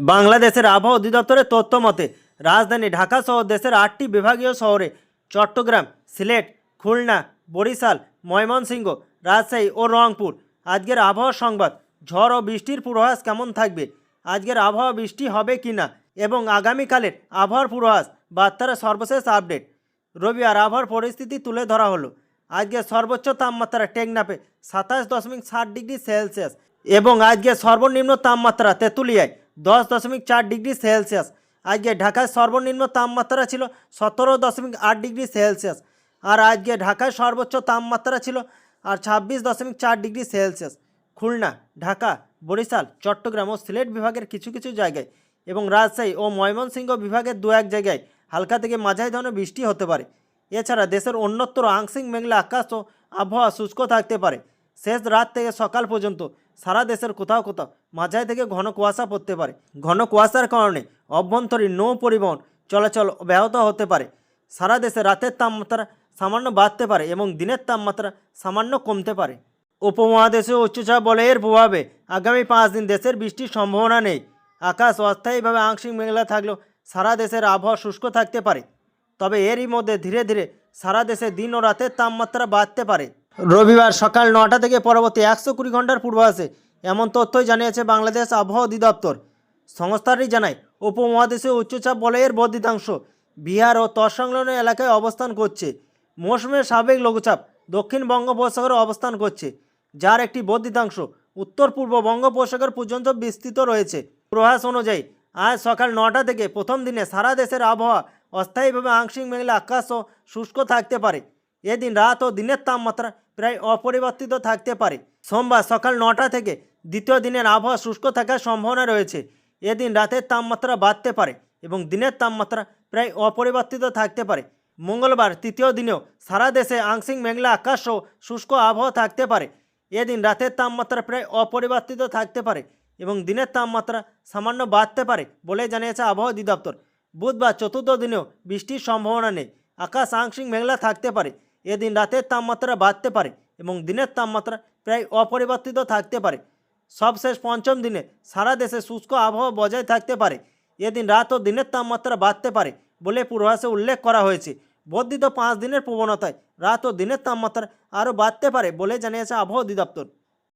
বাংলাদেশের আবহাওয়া অধিদপ্তরের তথ্য মতে, রাজধানী ঢাকা সহ দেশের আটটি বিভাগীয় শহরে চট্টগ্রাম, সিলেট, খুলনা, বরিশাল, ময়মনসিংহ, রাজশাহী ও রংপুর। আজকের আবহাওয়া সংবাদ, ঝড় ও বৃষ্টির পূর্বাভাস কেমন থাকবে? আজকের আবহাওয়া বৃষ্টি হবে কি না? এবং আগামীকালের আবহাওয়ার পূর্বাভাস, বার্তার সর্বশেষ আপডেট। রবিবার আবহাওয়ার পরিস্থিতি তুলে ধরা হলো। আজকে সর্বোচ্চ তাপমাত্রা টেকনাপে সাতাশ দশমিক ষাট ডিগ্রি সেলসিয়াস এবং আজকে সর্বনিম্ন তাপমাত্রা তেঁতুলিয়ায় দশ দশমিক চার ডিগ্রি সেলসিয়াস। আজকে ঢাকায় সর্বনিম্ন তাপমাত্রা ছিল সতেরো দশমিক আট ডিগ্রি সেলসিয়াস আর আজকে ঢাকায় সর্বোচ্চ তাপমাত্রা ছিল আর ছাব্বিশ দশমিক চার ডিগ্রি সেলসিয়াস। খুলনা, ঢাকা, বরিশাল, চট্টগ্রাম ও সিলেট বিভাগের কিছু কিছু জায়গায় এবং রাজশাহী ও ময়মনসিংহ বিভাগের দু এক জায়গায় হালকা থেকে মাঝারি ধরনের বৃষ্টি হতে পারে। এছাড়া দেশের অন্যত্র আংশিক মেঘলা আকাশ ও আবহাওয়া শুষ্ক থাকতে পারে। শেষ রাত থেকে সকাল পর্যন্ত সারা দেশের কোথাও কোথাও মাঝারি থেকে ঘন কুয়াশা পড়তে পারে। ঘন কুয়াশার কারণে অভ্যন্তরীণ নৌ পরিবহন চলাচল ব্যাহত হতে পারে। সারা দেশে রাতের তাপমাত্রা সামান্য বাড়তে পারে এবং দিনের তাপমাত্রা সামান্য কমতে পারে। উপমহাদেশে উচ্চচাপ বলয়ের প্রভাবে আগামী পাঁচ দিন দেশের বৃষ্টির সম্ভাবনা নেই। আকাশ অস্থায়ীভাবে আংশিক মেঘলা থাকলেও সারা দেশের আবহাওয়া শুষ্ক থাকতে পারে। তবে এরই মধ্যে ধীরে ধীরে সারা দেশে দিন ও রাতের তাপমাত্রা বাড়তে পারে। রবিবার সকাল নটা থেকে পরবর্তী একশো কুড়ি ঘণ্টার পূর্বাভাসে এমন তথ্যই জানিয়েছে বাংলাদেশ আবহাওয়া অধিদপ্তর। সংস্থাটি জানায় উপমহাদেশে উচ্চচাপ বলয়ের বর্ধিতাংশ বিহার ও তৎসংলগ্ন এলাকায় অবস্থান করছে। মৌসুমের সাবেক লঘুচাপ দক্ষিণ বঙ্গোপসাগরে অবস্থান করছে, যার একটি বর্ধিতাংশ উত্তর পূর্ব বঙ্গোপসাগর পর্যন্ত বিস্তৃত রয়েছে। প্রভাস অনুযায়ী, আজ সকাল নটা থেকে প্রথম দিনে সারা দেশের আবহাওয়া অস্থায়ীভাবে আংশিক মেঘলা আকাশ ও শুষ্ক থাকতে পারে। এদিন রাত ও দিনের তাপমাত্রা প্রায় অপরিবর্তিত থাকতে পারে। সোমবার সকাল নটা থেকে দ্বিতীয় দিনের আবহাওয়া শুষ্ক থাকার সম্ভাবনা রয়েছে। এদিন রাতের তাপমাত্রা বাড়তে পারে এবং দিনের তাপমাত্রা প্রায় অপরিবর্তিত থাকতে পারে। মঙ্গলবার তৃতীয় দিনেও সারা দেশে আংশিক মেঘলা আকাশ ও শুষ্ক আবহাওয়া থাকতে পারে। এদিন রাতের তাপমাত্রা প্রায় অপরিবর্তিত থাকতে পারে এবং দিনের তাপমাত্রা সামান্য বাড়তে পারে বলে জানিয়েছে আবহাওয়া অধিদপ্তর। বুধবার চতুর্থ দিনেও বৃষ্টির সম্ভাবনা নেই। আকাশ আংশিক মেঘলা থাকতে পারে। এদিন রাতের তাপমাত্রা বাড়তে পারে এবং দিনের তাপমাত্রা প্রায় অপরিবর্তিত থাকতে পারে। সবশেষ পঞ্চম দিনে সারা দেশে শুষ্ক আবহাওয়া বজায় থাকতে পারে। এদিন রাত ও দিনের তাপমাত্রা বাড়তে পারে বলে পূর্বাসে উল্লেখ করা হয়েছে। বর্ধিত পাঁচ দিনের প্রবণতায় রাত ও দিনের তাপমাত্রা আরও বাড়তে পারে বলে জানিয়েছে আবহাওয়া অধিদপ্তর।